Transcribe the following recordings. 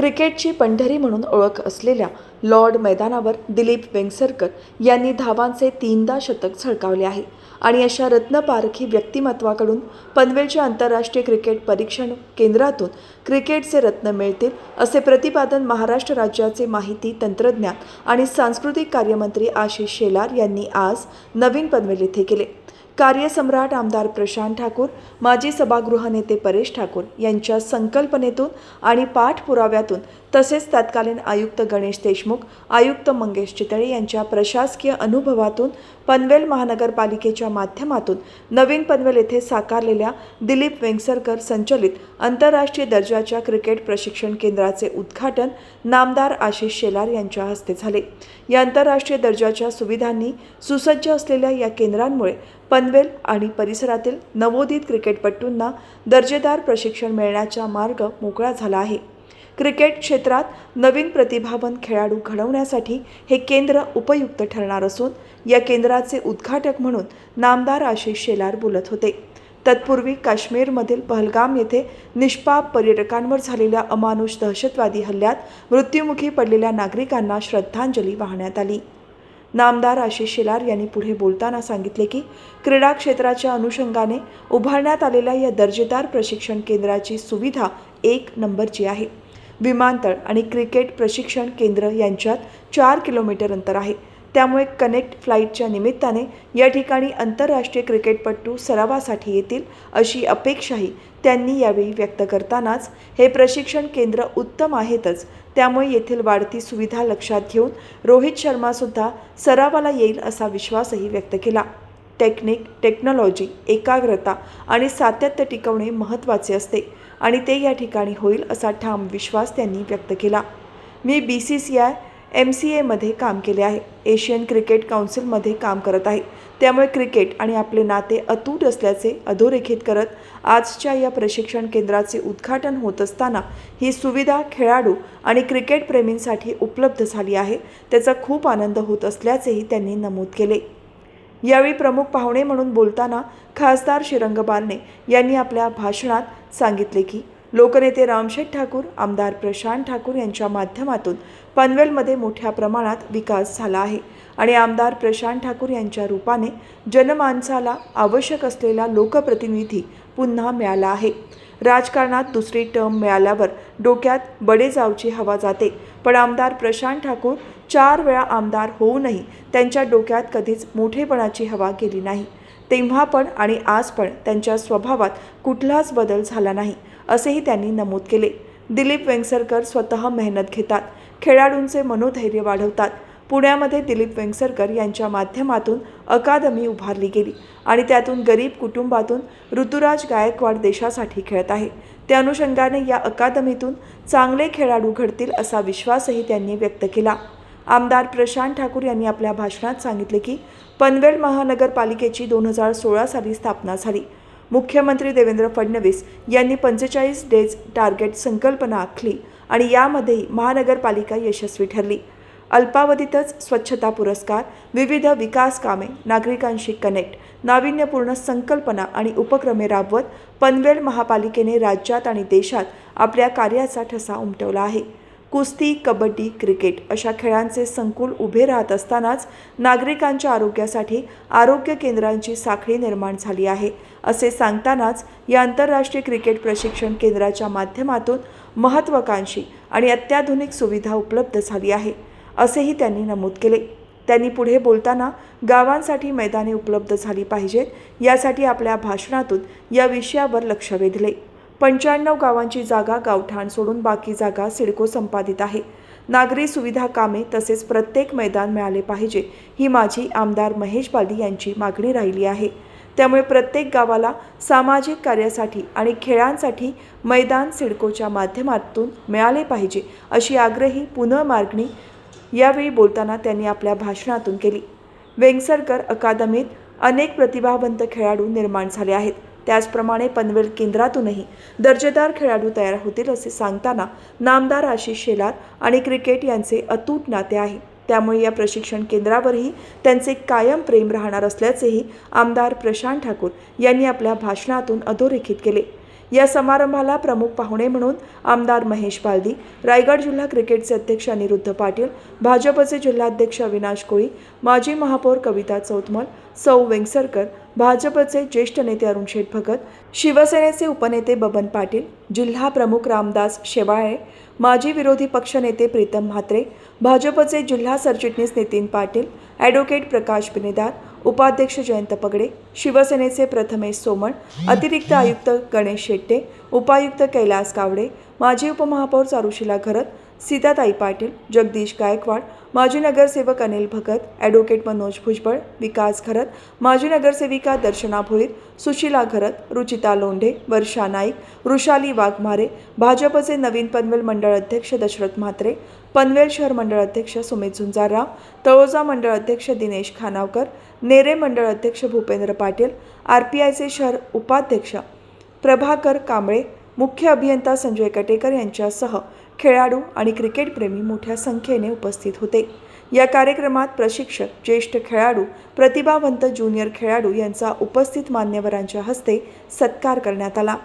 क्रिकेटची पंढरी म्हणून ओळख असलेल्या लॉर्ड मैदानावर दिलीप वेंगसरकर यांनी धावांचे तीनदा शतक झळकावले आहे. आणि अशा रत्नपारखी व्यक्तिमत्वाकडून पनवेलच्या आंतरराष्ट्रीय क्रिकेट परीक्षण केंद्रातून क्रिकेटचे रत्न मिळतील असे प्रतिपादन महाराष्ट्र राज्याचे माहिती तंत्रज्ञान आणि सांस्कृतिक कार्यमंत्री आशिष शेलार यांनी आज नवीन पनवेल येथे केले. कार्यसम्राट आमदार प्रशांत ठाकूर माजी सभागृह नेते परेश ठाकूर यांच्या संकल्पनेतून आणि पाठपुराव्यातून तसेच तत्कालीन आयुक्त गणेश देशमुख आयुक्त मंगेश चितळे यांच्या प्रशासकीय अनुभवातून पनवेल महानगरपालिकेच्या माध्यमातून नवीन पनवेल येथे साकारलेल्या दिलीप वेंगसरकर संचलित आंतरराष्ट्रीय दर्जाच्या क्रिकेट प्रशिक्षण केंद्राचे उद्घाटन नामदार आशिष शेलार यांच्या हस्ते झाले. या आंतरराष्ट्रीय दर्जाच्या सुविधांनी सुसज्ज असलेल्या या केंद्रांमुळे पनवेल आणि परिसरातील नवोदित क्रिकेटपटूंना दर्जेदार प्रशिक्षण मिळण्याचा मार्ग मोकळा झाला आहे. क्रिकेट क्षेत्रात नवीन प्रतिभावान खेळाडू घडवण्यासाठी हे केंद्र उपयुक्त ठरणार असून या केंद्राचे उद्घाटक म्हणून नामदार आशिष शेलार बोलत होते. तत्पूर्वी काश्मीरमधील पहलगाम येथे निष्पाप पर्यटकांवर झालेल्या अमानुष दहशतवादी हल्ल्यात मृत्युमुखी पडलेल्या नागरिकांना श्रद्धांजली वाहण्यात आली. नामदार आशिष शेलार यांनी पुढे बोलताना सांगितले की क्रीडा क्षेत्राच्या अनुषंगाने उभारण्यात आलेल्या या दर्जेदार प्रशिक्षण केंद्राची सुविधा एक नंबरची आहे. विमानतळ आणि क्रिकेट प्रशिक्षण केंद्र यांच्यात चार किलोमीटर अंतर आहे. त्यामुळे कनेक्ट फ्लाईटच्या निमित्ताने या ठिकाणी आंतरराष्ट्रीय क्रिकेटपटू सरावासाठी येतील अशी अपेक्षाही त्यांनी यावेळी व्यक्त करतानाच हे प्रशिक्षण केंद्र उत्तम आहेतच. त्यामुळे येथील वाढती सुविधा लक्षात घेऊन रोहित शर्मासुद्धा सरावाला येईल असा विश्वासही व्यक्त केला. टेक्निक टेक्नॉलॉजी एकाग्रता आणि सातत्य टिकवणे महत्त्वाचे असते आणि ते या ठिकाणी होईल असा ठाम विश्वास त्यांनी व्यक्त केला. मी B C C I M C एमध्ये काम केले आहे. एशियन क्रिकेट काउन्सिलमध्ये काम करत आहे. त्यामुळे क्रिकेट आणि आपले नाते अतूट असल्याचे अधोरेखित करत आजच्या या प्रशिक्षण केंद्राचे उद्घाटन होत असताना ही सुविधा खेळाडू आणि क्रिकेटप्रेमींसाठी उपलब्ध झाली आहे. त्याचा खूप आनंद होत असल्याचेही त्यांनी नमूद केले. यावेळी प्रमुख पाहुणे म्हणून बोलताना खासदार श्रीरंग बारणे यांनी आपल्या भाषणात सांगितले की लोकनेते रामशेठ ठाकूर आमदार प्रशांत ठाकूर यांच्या माध्यमातून पनवेलमध्ये मोठ्या प्रमाणात विकास झाला आहे आणि आमदार प्रशांत ठाकूर यांच्या रूपाने जनमानसाला आवश्यक असलेला लोकप्रतिनिधी पुन्हा मिळाला आहे. राजकारणात दुसरी टर्म मिळाल्यावर डोक्यात बडेजावची हवा जाते. पण आमदार प्रशांत ठाकूर चार वेळा आमदार होऊनही त्यांच्या डोक्यात कधीच मोठेपणाची हवा गेली नाही. तेव्हा पण आणि आज पण त्यांच्या स्वभावात कुठलाच बदल झाला नाही असेही त्यांनी नमूद केले. दिलीप वेंगसरकर स्वतः मेहनत घेतात. खेळाडूंचे मनोधैर्य वाढवतात. पुण्यामध्ये दिलीप वेंगसरकर यांच्या माध्यमातून अकादमी उभारली गेली आणि त्यातून गरीब कुटुंबातून ऋतुराज गायकवाड देशासाठी खेळत आहे. त्या अनुषंगाने या अकादमीतून चांगले खेळाडू घडतील असा विश्वासही त्यांनी व्यक्त केला. आमदार प्रशांत ठाकूर यांनी आपल्या भाषणात सांगितले की पनवेल महानगरपालिकेची दोन हजार सोळा साली स्थापना झाली. मुख्यमंत्री देवेंद्र फडणवीस यांनी पंचेचाळीस डेज टार्गेट संकल्पना आखली. आणि यामध्येही महानगरपालिका यशस्वी ठरली. अल्पावधीतच स्वच्छता पुरस्कार विविध विकास कामे नागरिकांशी कनेक्ट नाविन्यपूर्ण संकल्पना आणि उपक्रमे राबवत पनवेल महापालिकेने राज्यात आणि देशात आपल्या कार्याचा ठसा उमटवला आहे. कुस्ती कबड्डी क्रिकेट अशा खेळांचे संकुल उभे राहत असतानाच नागरिकांच्या आरोग्यासाठी आरोग्य केंद्रांची साखळी निर्माण झाली आहे असे सांगतानाच या आंतरराष्ट्रीय क्रिकेट प्रशिक्षण केंद्राच्या माध्यमातून महत्त्वाकांक्षी आणि अत्याधुनिक सुविधा उपलब्ध झाली आहे असेही त्यांनी नमूद केले. त्यांनी पुढे बोलताना गावांसाठी मैदाने उपलब्ध झाली पाहिजेत यासाठी आपल्या भाषणातून या विषयावर लक्ष वेधले. पंच्याण्णव गावांची जागा गावठाण सोडून बाकी जागा सिडको संपादित आहे. नागरी सुविधा कामे तसेच प्रत्येक मैदान मिळाले पाहिजे ही माझी आमदार महेश बाली यांची मागणी राहिली आहे. त्यामुळे प्रत्येक गावाला सामाजिक कार्यासाठी आणि खेळांसाठी मैदान सिडकोच्या माध्यमातून मिळाले पाहिजे अशी आग्रही पुनर्मागणी यावेळी बोलताना त्यांनी आपल्या भाषणातून केली. वेंगसरकर अकादमीत अनेक प्रतिभावंत खेळाडू निर्माण झाले आहेत. त्याचप्रमाणे पनवेल केंद्रातूनही दर्जेदार खेळाडू तयार होतील असे सांगताना नामदार आशिष शेलार आणि क्रिकेट यांचे अतूट नाते आहे. त्यामुळे या प्रशिक्षण केंद्रावरही त्यांचे कायम प्रेम राहणार असल्याचेही आमदार प्रशांत ठाकूर यांनी आपल्या भाषणातून अधोरेखित केले. या समारंभाला प्रमुख पाहुणे म्हणून आमदार महेश बालदी रायगड जिल्हा क्रिकेटचे अध्यक्ष अनिरुद्ध पाटील भाजपचे जिल्हाध्यक्ष अविनाश कोळी माजी महापौर कविता चौतमल सौ वेंगसरकर भाजपचे ज्येष्ठ नेते अरुण शेठ भगत शिवसेनेचे उपनेते बबन पाटील जिल्हा प्रमुख रामदास शेवाळे माजी विरोधी पक्षनेते प्रीतम म्हात्रे भाजपचे जिल्हा सरचिटणीस नितीन पाटील ॲडव्होकेट प्रकाश बिनेदार उपाध्यक्ष जयंत पगडे शिवसेनेचे प्रथमेश सोमण अतिरिक्त आयुक्त गणेश शेट्टे उपायुक्त कैलास कावडे माजी उपमहापौर चारुशिला घरत सीताताई पाटील जगदीश गायकवाड माजी नगरसेवक अनिल भगत ॲडव्होकेट मनोज भुजबळ विकास घरत माजी नगरसेविका दर्शना भोईर सुशीला घरत रुचिता लोंढे वर्षा नाईक वृषाली वाघमारे भाजपचे नवीन पनवेल मंडळ अध्यक्ष दशरथ म्हात्रे पनवेल शहर मंडळ अध्यक्ष सुमित झुंजारराव तळोजा मंडळ अध्यक्ष दिनेश खानावकर नेरे मंडळ अध्यक्ष भूपेंद्र पाटील आर पी आयचे शहर उपाध्यक्ष प्रभाकर कांबळे मुख्य अभियंता संजय कटेकर यांच्यासह खेळाडू आणि क्रिकेटप्रेमी मोठ्या संख्येने उपस्थित होते. या कार्यक्रमात प्रशिक्षक ज्येष्ठ खेळाडू प्रतिभावंत ज्युनियर खेळाडू यांचा उपस्थित मान्यवरांच्या हस्ते सत्कार करण्यात आला.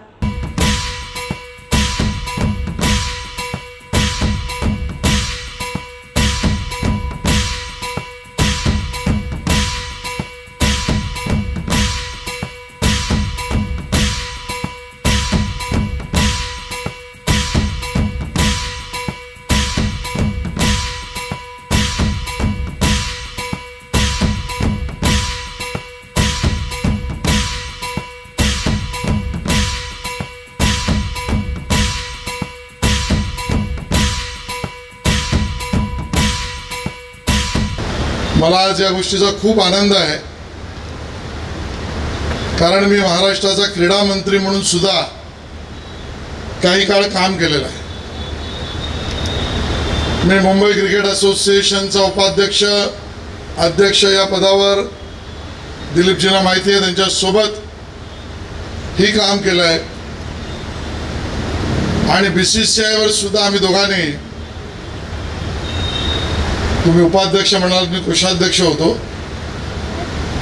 मला आज या गोष्टीचा खूप आनंद आहे. कारण मी महाराष्ट्राचा क्रीडा मंत्री म्हणून सुद्धा काही काळ काम केलेलं आहे. मी मुंबई क्रिकेट असोसिएशनचा उपाध्यक्ष अध्यक्ष या पदावर दिलीपजींना माहिती आहे त्यांच्यासोबत ही काम केलं आहे आणि बी सी सी आयवर सुद्धा आम्ही दोघांनी तुम्ही उपाध्यक्ष म्हणाल मी कोषाध्यक्ष होतो.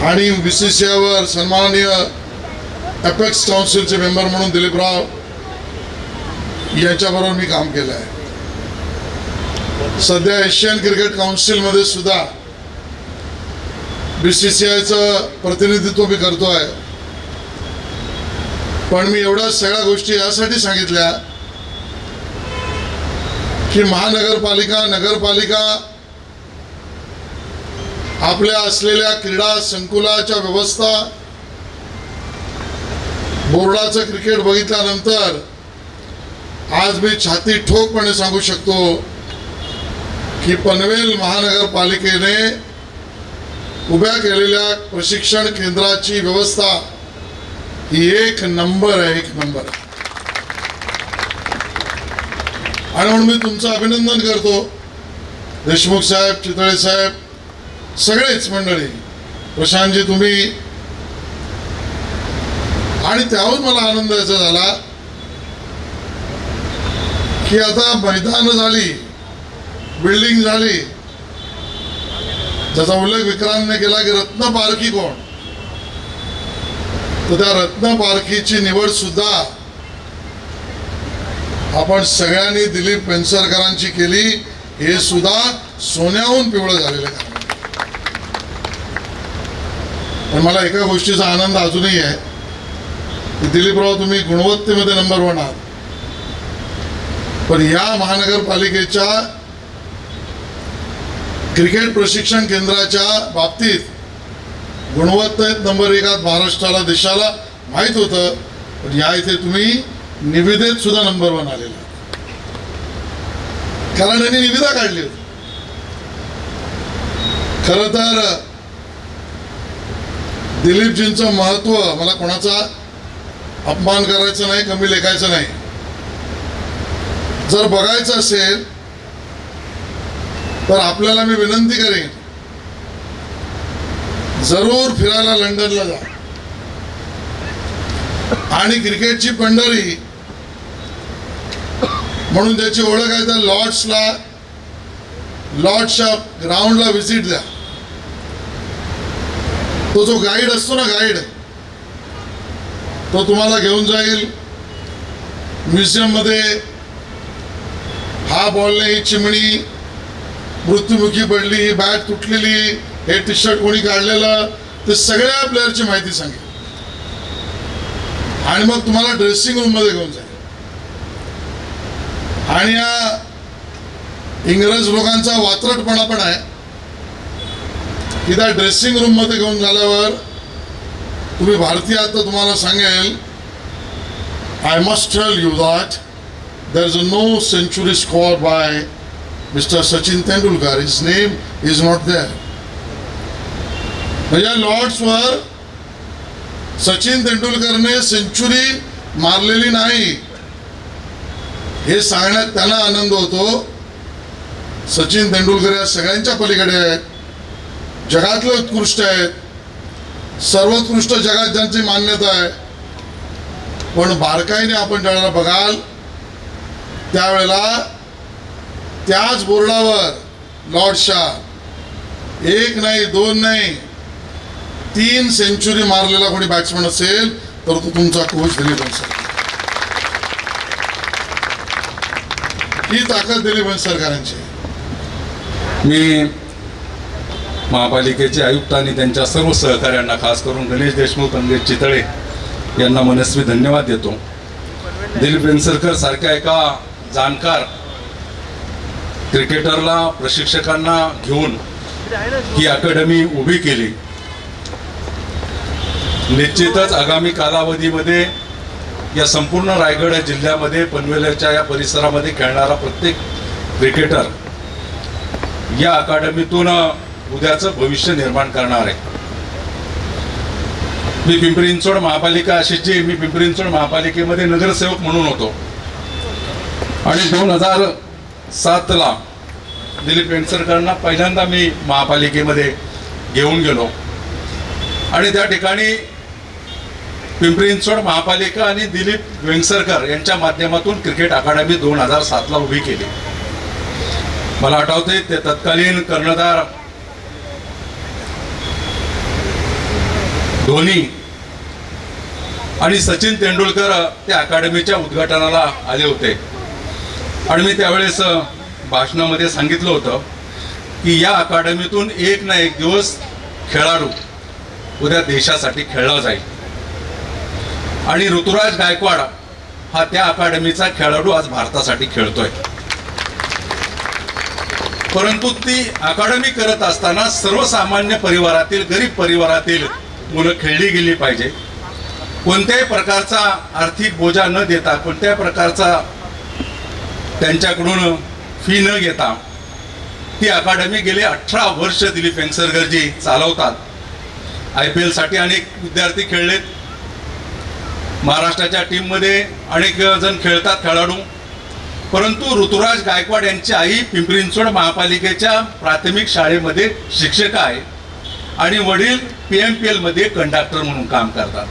आणि बी सी सी आयवर सन्माननीय अपेक्स काउन्सिलचे मेंबर म्हणून दिलीपराव यांच्याबरोबर मी काम केलं आहे सध्या एशियन क्रिकेट काउन्सिलमध्ये सुद्धा बी सी सी आयचं प्रतिनिधित्व मी करतो आहे पण मी एवढ्या सगळ्या गोष्टी यासाठी सांगितल्या की महानगरपालिका नगरपालिका आपल्या असलेल्या क्रीडा संकुलाच्या व्यवस्था बोर्डाचं क्रिकेट बघितल्यानंतर आज मी छाती ठोकपणे सांगू शकतो की पनवेल महानगरपालिकेने उभ्या केलेल्या प्रशिक्षण केंद्राची व्यवस्था ही एक नंबर आहे एक नंबर. आणि म्हणून मी तुमचं अभिनंदन करतो. देशमुख साहेब चितळे साहेब सगळेच मंडळी प्रशांतजी तुम्ही. आणि त्याहून मला आनंद याचा झाला की आता मैदान झाली बिल्डिंग झाली. ज्याचा उल्लेख विक्रांतने केला की रत्न पारखी कोण? तर त्या रत्न पारखीची निवड सुद्धा आपण सगळ्यांनी दिलीप पेंसरकरांची केली. हे सुद्धा सोन्याहून पिवळं झालेलं आहे पण मला एका गोष्टीचा आनंद अजूनही आहे. की दिलीपराव तुम्ही गुणवत्तेमध्ये नंबर वन आहात. पण या महानगरपालिकेच्या क्रिकेट प्रशिक्षण केंद्राच्या बाबतीत गुणवत्तेत नंबर एक आहात महाराष्ट्राला देशाला. माहीत होतं पण या इथे तुम्ही निविदेत सुद्धा नंबर वन आलेला कारण त्यांनी निविदा काढली होती. खरं तर दिलीपजींचं महत्त्व मला कोणाचा अपमान करायचा नाही कमी लेखायचं नाही. जर बघायचं असेल तर आपल्याला मी विनंती करेन जरूर फिरायला लंडनला जा. आणि क्रिकेटची पंढरी म्हणून ज्याची ओळख आहे त्या लॉर्ड्सला लॉर्ड्सच्या ग्राउंडला व्हिजिट द्या. तो जो गाईड असतो ना गाईड तो तुम्हाला घेऊन जाईल. म्युझियममध्ये हा बॉलने ही चिमणी मृत्युमुखी पडली बॅट तुटलेली हे टी शर्ट कोणी काढलेलं ते सगळ्या प्लेअरची माहिती सांगेल. आणि मग तुम्हाला ड्रेसिंग रूममध्ये घेऊन जाईल. आणि या इंग्रज लोकांचा वात्रटपणा पण आहे. की ड्रेसिंग रूममध्ये घेऊन झाल्यावर तुम्ही भारतीय आहात तर तुम्हाला सांगेल I must tell you that there is a no century score by mister Sachin Tendulkar is name is not there म्हणजे लॉर्ड्सवर सचिन तेंडुलकरने सेंचुरी मारलेली नाही. हे सांगण्यात त्यांना आनंद होतो. सचिन तेंडुलकर या सगळ्यांच्या पलीकडे आहेत. जगातले उत्कृष्ट आहेत सर्वोत्कृष्ट जगात ज्यांची मान्यता आहे. पण बारकाईने आपण ज्यावेळेला बघाल त्यावेळेला त्याच बोर्डावर लॉर्ड शाह एक नाही दोन नाही तीन सेंचुरी मारलेला कोणी बॅट्समन असेल तर तो तुमचा कोच दिलीप सर ही ताकद दिलीप सरकारांची मी महापालिकेचे आयुक्त आणि त्यांच्या सर्व सहकाऱ्यांना खास करून गणेश देशमुख अंगेश चितळे यांना मनस्वी धन्यवाद देतो. दिलीप वेंसरकर सारख्या एका जाणकार क्रिकेटरला प्रशिक्षकांना घेऊन ही अकॅडमी उभी केली. निश्चितच आगामी कालावधीमध्ये या संपूर्ण रायगड जिल्ह्यामध्ये पनवेलच्या या परिसरामध्ये खेळणारा प्रत्येक क्रिकेटर या अकादमीतून उद्याचं भविष्य निर्माण करणार आहे. मी पिंपरी चिंचवड महापालिका अशीची मी पिंपरी चिंचवड महापालिकेमध्ये नगरसेवक म्हणून होतो. आणि दोन हजार सातला दिलीप वेंगसरकरांना पहिल्यांदा मी महापालिकेमध्ये घेऊन गेलो. आणि त्या ठिकाणी पिंपरी चिंचवड महापालिका आणि दिलीप वेंगसरकर यांच्या माध्यमातून क्रिकेट अकादमी दोन हजार सातला उभी केली. मला आठवते ते तत्कालीन कर्णधार धोनी आणि सचिन तेंडुलकर त्या अकादमीच्या उद्घाटनाला आले होते. आणि मी त्यावेळेस भाषणामध्ये सांगितलं होतं की या अकादमीतून एक ना एक दिवस खेळाडू उद्या देशासाठी खेळला जाईल. आणि ऋतुराज गायकवाड हा त्या अकादमीचा खेळाडू आज भारतासाठी खेळतोय. परंतु ती अकादमी करत असताना सर्वसामान्य परिवारातील गरीब परिवारातील मुलं खेळली गेली पाहिजे. कोणत्याही प्रकारचा आर्थिक बोजा न देता कोणत्याही प्रकारचा त्यांच्याकडून फी न घेता ती अकादमी गेले अठरा वर्ष दिलीप वेंगसरकरजी चालवतात. आय पी एलसाठी अनेक विद्यार्थी खेळलेत. महाराष्ट्राच्या टीममध्ये अनेक जण खेळतात खेळाडू. परंतु ऋतुराज गायकवाड यांची आई पिंपरी चिंचवड महापालिकेच्या प्राथमिक शाळेमध्ये शिक्षक आहे. आणि वडील पी एम पी एलमध्ये कंडक्टर म्हणून काम करतात.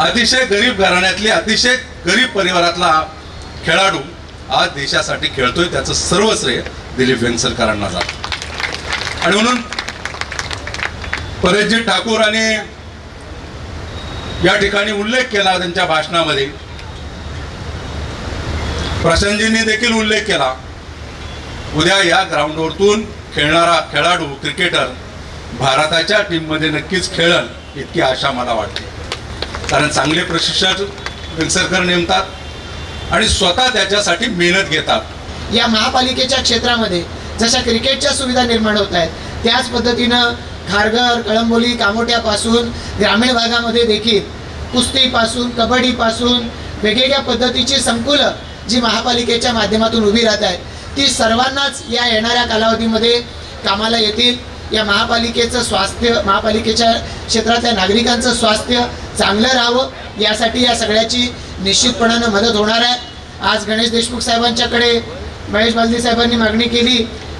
अतिशय गरीब घराण्यातले अतिशय गरीब परिवारातला खेळाडू आज देशासाठी खेळतोय त्याचं सर्व श्रेय दिलीप वेंगसरकरांना जात. आणि म्हणून परेशजी ठाकूर आणि या ठिकाणी उल्लेख केला त्यांच्या भाषणामध्ये. प्रशांतजींनी देखील उल्लेख केला. उद्या या ग्राउंडवरतून खेळणारा खेळाडू क्रिकेटर भारताच्या टीममध्ये नक्कीच खेळल इतकी आशा मला वाटते. कारण चांगले प्रशिक्षक वेंगसरकर नेमतात आणि स्वतः त्याच्यासाठी मेहनत घेतात. या महापालिकेच्या क्षेत्रामध्ये जशा क्रिकेटच्या सुविधा निर्माण होत आहेत त्याच पद्धतीनं खारघर कळंबोली कामोट्यापासून ग्रामीण भागामध्ये देखील कुस्तीपासून कबड्डीपासून वेगवेगळ्या पद्धतीची संकुलं जी महापालिकेच्या माध्यमातून उभी राहत आहेत ती सर्वांनाच या येणाऱ्या कालावधीमध्ये कामाला येतील. या महापालिकेचं स्वास्थ्य महापालिकेच्या क्षेत्रातल्या नागरिकांचं स्वास्थ्य चांगलं राहावं यासाठी या सगळ्याची निश्चितपणानं मदत होणार आहे. आज गणेश देशमुख साहेबांच्याकडे महेश बालदी साहेबांनी मागणी केली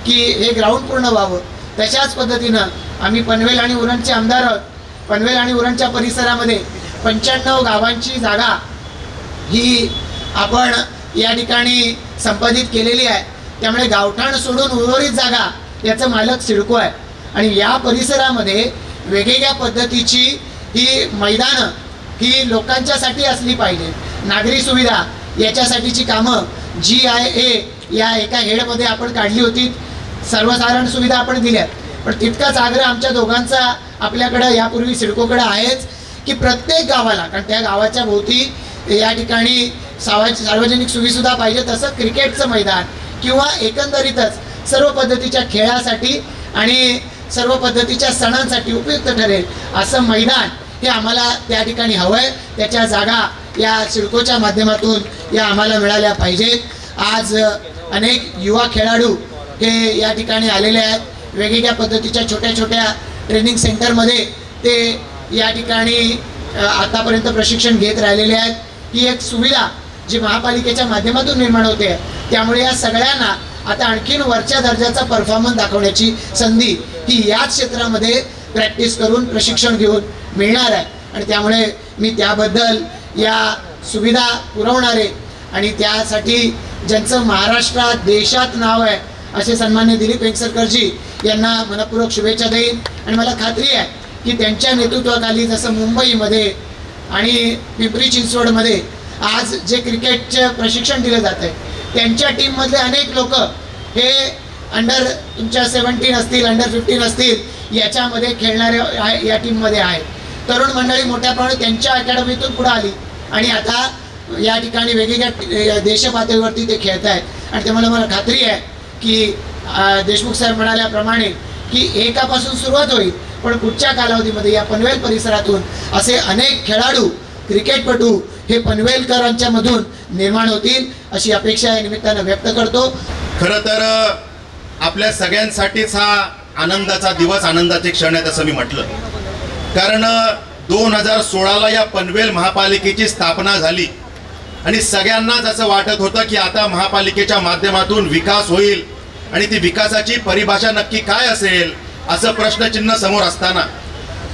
की हे ग्राउंड पूर्ण व्हावं. तशाच पद्धतीनं आम्ही पनवेल आणि उरणचे आमदार आहोत. पनवेल आणि उरणच्या परिसरामध्ये पंच्याण्णव गावांची जागा ही आपण या ठिकाणी संपादित केलेली आहे. त्यामुळे गावठाण सोडून उर्वरित जागा याचं मालक सिडको आहे. आणि या परिसरामध्ये वेगवेगळ्या पद्धतीची ही मैदानं ही लोकांच्यासाठी असली पाहिजे. नागरी सुविधा याच्यासाठीची कामं जी आय ए या एका हेडमध्ये आपण काढली होती. सर्वसाधारण सुविधा आपण दिल्यात. पण तितकाच आग्रह आमच्या दोघांचा आपल्याकडं यापूर्वी सिडकोकडं आहेच की प्रत्येक गावाला कारण त्या गावाच्या भोवती या ठिकाणी सावा सार्वजनिक सुविधा पाहिजे तसं क्रिकेटचं मैदान किंवा एकंदरीतच सर्व पद्धतीच्या खेळासाठी आणि सर्व पद्धतीच्या सणांसाठी उपयुक्त ठरेल. असं मैदान हे आम्हाला त्या ठिकाणी हवं आहे त्याच्या जागा या सिडकोच्या माध्यमातून या आम्हाला मिळाल्या पाहिजेत. आज अनेक युवा खेळाडू हे या ठिकाणी आलेले आहेत. वेगवेगळ्या पद्धतीच्या छोट्या छोट्या ट्रेनिंग सेंटरमध्ये ते या ठिकाणी आतापर्यंत प्रशिक्षण घेत राहिलेले आहेत. ही एक सुविधा जी महापालिकेच्या माध्यमातून निर्माण होते. त्यामुळे या सगळ्यांना आता आणखीन वरच्या दर्जाचा परफॉर्मन्स दाखवण्याची संधी ही याच क्षेत्रामध्ये प्रॅक्टिस करून प्रशिक्षण घेऊन मिळणार आहे. आणि त्यामुळे मी त्याबद्दल या सुविधा पुरवणारे आणि त्यासाठी ज्यांचं महाराष्ट्रात देशात नाव आहे असे सन्मान्य दिलीप वेंगसरकरजी यांना मनपूर्वक शुभेच्छा देईन. आणि मला खात्री आहे की त्यांच्या नेतृत्वाखाली जसं मुंबईमध्ये आणि पिंपरी चिंचवडमध्ये आज जे क्रिकेटचं प्रशिक्षण दिलं जातं आहे त्यांच्या टीममधले अनेक लोक हे अंडर तुमच्या सेवन्टीन असतील अंडर फिफ्टीन असतील याच्यामध्ये खेळणारे आहे- या टीममध्ये आहेत तरुण मंडळी मोठ्या प्रमाणात त्यांच्या अकॅडमीतून पुढे आली. आणि आता या ठिकाणी वेगवेगळ्या देशपातळीवरती ते खेळत आहेत आणि त्यामुळे मला खात्री आहे की देशमुख साहेब म्हणाल्याप्रमाणे की एकापासून सुरुवात होईल पण पुढच्या कालावधीमध्ये या पनवेल परिसरातून असे अनेक खेळाडू क्रिकेटपटू हे पनवेलकरांच्या मधून निर्माण होतील अशी अपेक्षा या निमित्तानं व्यक्त करतो. खरं तर आपल्या सगळ्यांसाठीच हा आनंदाचा दिवस आनंदाचे क्षण आहेत असं मी म्हटलं. कारण दोन हजार सोळाला या पनवेल महापालिकेची स्थापना झाली. आणि सगळ्यांनाच असं वाटत होतं की आता महापालिकेच्या माध्यमातून विकास होईल आणि ती विकासाची परिभाषा नक्की काय असेल असं प्रश्नचिन्ह समोर असताना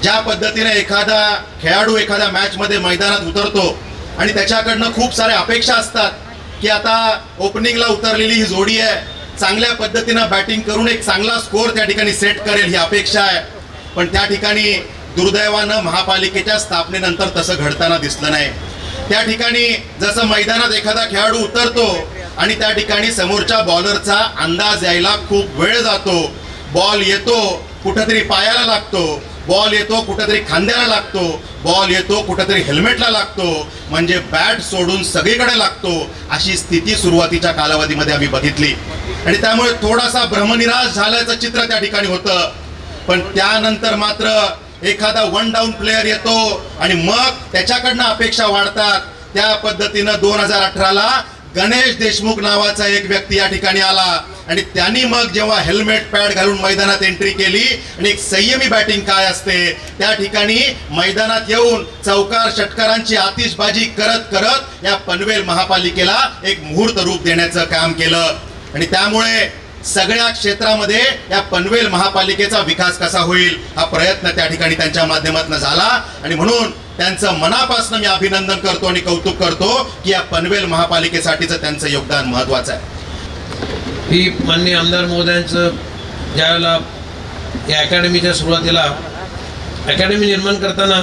ज्या पद्धतीने एखादा खेळाडू एखाद्या मॅचमध्ये मैदानात उतरतो आणि त्याच्याकडनं खूप साऱ्या अपेक्षा असतात की आता ओपनिंगला उतरलेली ही जोडी आहे चांगल्या पद्धतीनं बॅटिंग करून एक चांगला स्कोअर त्या ठिकाणी सेट करेल ही अपेक्षा आहे. पण त्या ठिकाणी दुर्दैवानं महापालिकेच्या स्थापनेनंतर तसं घडताना दिसलं नाही. त्या ठिकाणी जसं मैदानात एखादा खेळाडू उतरतो आणि त्या ठिकाणी समोरच्या बॉलरचा अंदाज यायला खूप वेळ जातो. बॉल येतो कुठंतरी पायाला लागतो. बॉल येतो कुठंतरी खांद्याला लागतो. बॉल येतो कुठंतरी हेल्मेटला लागतो. म्हणजे बॅट सोडून सगळीकडे लागतो. अशी स्थिती सुरुवातीच्या कालावधीमध्ये आम्ही बघितली. आणि त्यामुळे थोडासा भ्रमनिराश झाल्याचं चित्र त्या ठिकाणी होतं. पण त्यानंतर मात्र एखादा वन डाऊन प्लेअर येतो आणि मग त्याच्याकडनं अपेक्षा वाढतात. त्या पद्धतीनं दोन हजार अठराला गणेश देशमुख नावाचा एक व्यक्ती या ठिकाणी आला. आणि त्यांनी मग जेव्हा हेल्मेट पॅड घालून मैदानात एंट्री केली आणि एक संयमी बॅटिंग काय असते त्या ठिकाणी मैदानात येऊन चौकार षटकारांची आतिषबाजी करत करत या पनवेल महापालिकेला एक मुहूर्त रूप देण्याचं काम केलं. आणि त्यामुळे सगळ्या क्षेत्रामध्ये या पनवेल महापालिकेचा विकास कसा होईल हा प्रयत्न त्या ठिकाणी त्यांच्या माध्यमातून झाला. आणि म्हणून त्यांचं मनापासून मी अभिनंदन करतो आणि कौतुक करतो की या पनवेल महापालिकेसाठीचं त्यांचं योगदान महत्वाचं आहे. ही माननीय आमदार महोदयांचं ज्यावेळेला या अकॅडमीच्या सुरुवातीला अकॅडमी निर्माण करताना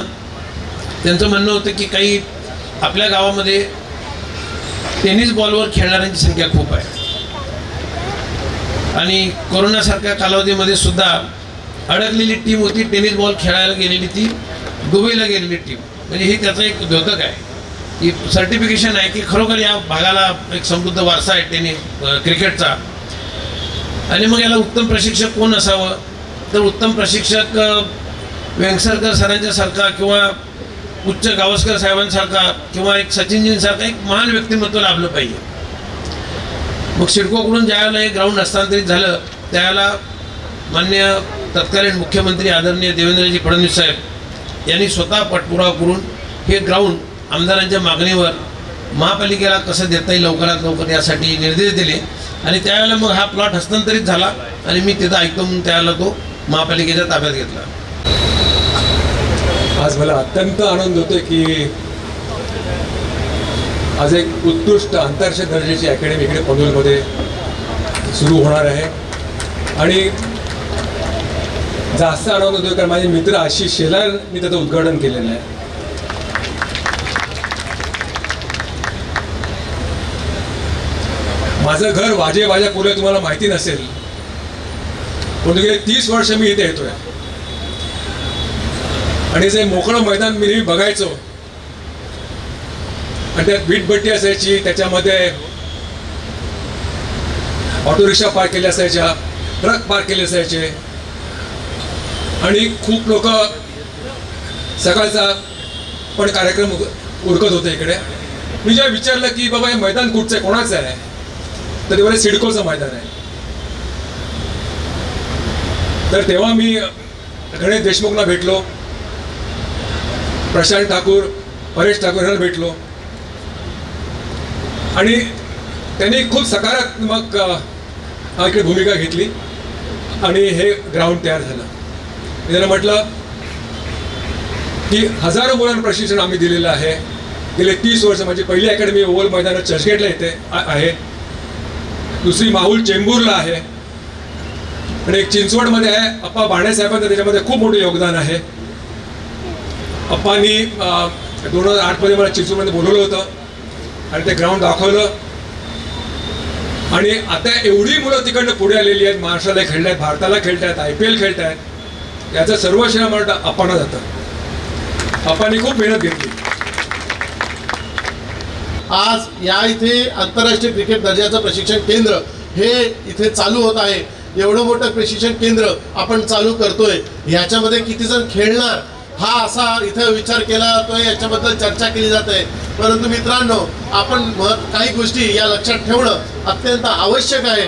त्यांचं म्हणणं होतं की काही आपल्या गावामध्ये टेनिस बॉलवर खेळणाऱ्यांची संख्या खूप आहे. आणि कोरोनासारख्या कालावधीमध्ये सुद्धा अडकलेली टीम होती. टेनिस बॉल खेळायला गेलेली ती दुबईला गेलेली टीम. म्हणजे हे त्याचं एक द्योतक आहे. की सर्टिफिकेशन आहे की खरोखर या भागाला एक समृद्ध वारसा आहे टेनिस क्रिकेटचा. आणि मग याला उत्तम प्रशिक्षक कोण असावं? तर उत्तम प्रशिक्षक व्यंगसरकर वेंगसरकर सरांच्यासारखा किंवा उच्च गावस्कर साहेबांसारखा किंवा एक सचिनजींसारखा एक महान व्यक्तिमत्व लाभलं पाहिजे. मग सिडकोकडून ज्यावेळेला हे ग्राउंड हस्तांतरित झालं त्यावेळेला मान्य तत्कालीन मुख्यमंत्री आदरणीय देवेंद्रजी फडणवीस साहेब यांनी स्वतः पाठपुरावा करून हे ग्राउंड आमदारांच्या मागणीवर महापालिकेला कसं देता येईल लवकरात लवकर यासाठी निर्देश दिले. आणि त्यावेळेला मग हा प्लॉट हस्तांतरित झाला आणि मी तिथं ऐकतो म्हणून त्यावेळेला तो महापालिकेच्या ताब्यात घेतला. आज मला अत्यंत आनंद होतो की आज एक उत्कृष्ट आंतरराष्ट्रीय दर्जाची अकॅडमी इकडे पनवेलमध्ये सुरू होणार आहे. आणि जास्त आनंद होतो कारण माझे मित्र आशिष शेलार मी त्याचं उद्घाटन केलेलं आहे. माझं घर वाजे वाजा पुढे तुम्हाला माहिती नसेल पण गेले तीस वर्ष मी इथे येतोय. आणि जे मोकळं मैदान मी बघायचो आणि त्यात वीटभट्टी असायची त्याच्यामध्ये ऑटो रिक्षा पार्क केल्या असायच्या ट्रक पार्क केले असायचे. आणि खूप लोक सकाळचा पण कार्यक्रम उरकत होते इकडे. मी जेव्हा विचारलं की बाबा हे मैदान कुठचं आहे? कोणाचं आहे? तर ते सिडकोचं मैदान आहे. तर तेव्हा मी गणेश देशमुखला भेटलो प्रशांत ठाकूर परेश ठाकूर यांना भेटलो. आणि त्यांनी खूप सकारात्मक इकडे भूमिका घेतली. आणि हे ग्राउंड तयार झालं. मी त्यांना म्हटलं की हजारो मुलांना प्रशिक्षण आम्ही दिलेलं आहे. गेले तीस वर्ष माझी पहिली अकॅडमी ओवल मैदानात चर्चगेटला येते आहे. दुसरी माहुल चेंबूरला आहे. आणि एक चिंचवडमध्ये आहे. अप्पा बाणेसाहेबांचं त्याच्यामध्ये खूप मोठं योगदान आहे. अप्पांनी दोन हजार आठमध्ये मला चिंचवडमध्ये बोलवलं होतं. आणि ते ग्राउंड दाखवलं. आणि आता एवढी मुलं तिकडनं पुढे आलेली आहेत महाराष्ट्राला खेळत आहेत भारताला खेळत आहेत आय पी एल खेळत आहेत याचं सर्व श्रेय मला वाटतं अप्पांना जातं अप्पांनी खूप मेहनत घेतली. आज या इथे आंतरराष्ट्रीय क्रिकेट दर्जाचं प्रशिक्षण केंद्र हे इथे चालू होत आहे. एवढं मोठं प्रशिक्षण केंद्र आपण चालू करतोय. ह्याच्यामध्ये किती जण खेळणार? हा असा इथं विचार केला जातोय याच्याबद्दल चर्चा केली जाते. परंतु मित्रांनो आपण काही गोष्टी या लक्षात ठेवणं अत्यंत आवश्यक आहे.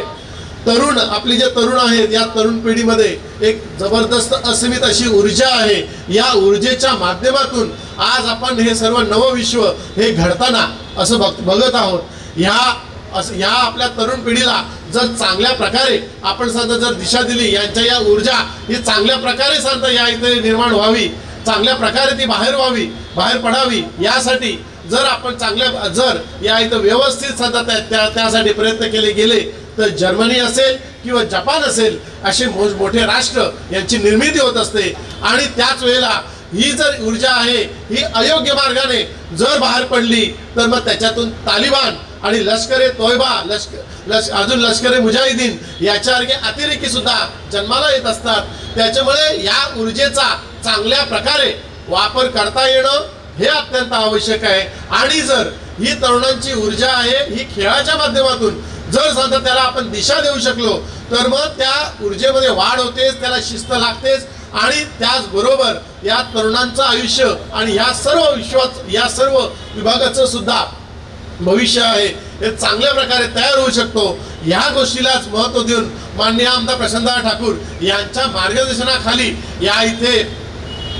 तरुण आपली जे तरुण आहेत या तरुण पिढीमध्ये एक जबरदस्त असीमित अशी ऊर्जा आहे. या ऊर्जेच्या माध्यमातून आज आपण हे सर्व नवविश्व हे घडताना असं बघ बघत आहोत. ह्या असं ह्या आपल्या तरुण पिढीला जर चांगल्या प्रकारे आपण सांगता जर दिशा दिली यांच्या या ऊर्जा ही चांगल्या प्रकारे सांगता या इथे निर्माण व्हावी चांगल्या प्रकारे ती बाहेर व्हावी बाहेर पडावी यासाठी जर आपण चांगल्या जर या इथं व्यवस्थित सध्या त्या त्या- त्यासाठी प्रयत्न केले गेले तर जर्मनी असेल किंवा जपान असेल असे मो मोठे राष्ट्र यांची निर्मिती होत असते. आणि त्याच वेळेला ही जर ऊर्जा आहे ही अयोग्य मार्गाने जर बाहेर पडली तर मग त्याच्यातून तालिबान आणि लष्कर ए तोयबा लष्कर लश अजून लष्कर ए मुजाहिदीन याच्यासारखे अतिरेकी सुद्धा जन्माला येत असतात. त्याच्यामुळे या ऊर्जेचा चांगल्या प्रकारे वापर करता येणं हे अत्यंत आवश्यक आहे. आणि जर ही तरुणांची ऊर्जा आहे ही खेळाच्या माध्यमातून जर समजा त्याला आपण दिशा देऊ शकलो तर मग त्या ऊर्जेमध्ये वाढ होतेच त्याला शिस्त लागतेच आणि त्याचबरोबर या तरुणांचं आयुष्य आणि या सर्व विश्वात या सर्व विभागाचं सुद्धा भविष्य आहे. हे चांगल्या प्रकारे तयार होऊ शकतो. ह्या गोष्टीलाच महत्त्व देऊन माननीय आमदार प्रशांतदादा ठाकूर यांच्या मार्गदर्शनाखाली या इथे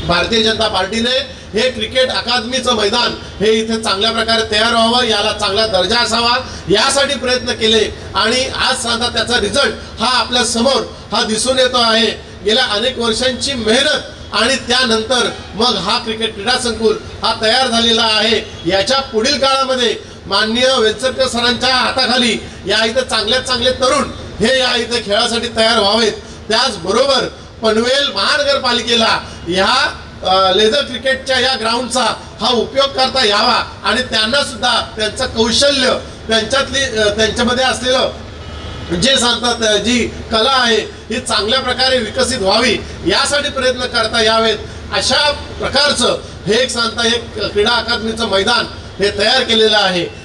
भारतीय जनता पार्टीने हे क्रिकेट अकादमीचं मैदान हे इथे चांगल्या प्रकारे तयार व्हावं याला चांगला दर्जा असावा यासाठी प्रयत्न केले. आणि आज साधा त्याचा रिझल्ट हा आपल्यासमोर हा दिसून येतो आहे. गेल्या अनेक वर्षांची मेहनत आणि त्यानंतर मग हा क्रिकेट क्रीडा संकुल हा तयार झालेला आहे. याच्या पुढील काळामध्ये माननीय वेलसरकर सरांच्या हाताखाली या इथं चांगल्यात चांगले तरुण हे या इथे खेळासाठी तयार व्हावेत. त्याचबरोबर पनवेल महानगरपालिकेला ह्या लेझर क्रिकेटच्या या ग्राउंडचा हा उपयोग करता यावा. आणि त्यांना सुद्धा त्यांचं कौशल्य त्यांच्यातली त्यांच्यामध्ये असलेलं जे सांगतात जी कला आहे ही चांगल्या प्रकारे विकसित व्हावी यासाठी प्रयत्न करता यावेत. अशा प्रकारचं हे एक सांगता एक क्रीडा अकादमीचं मैदान हे तयार केलेलं आहे.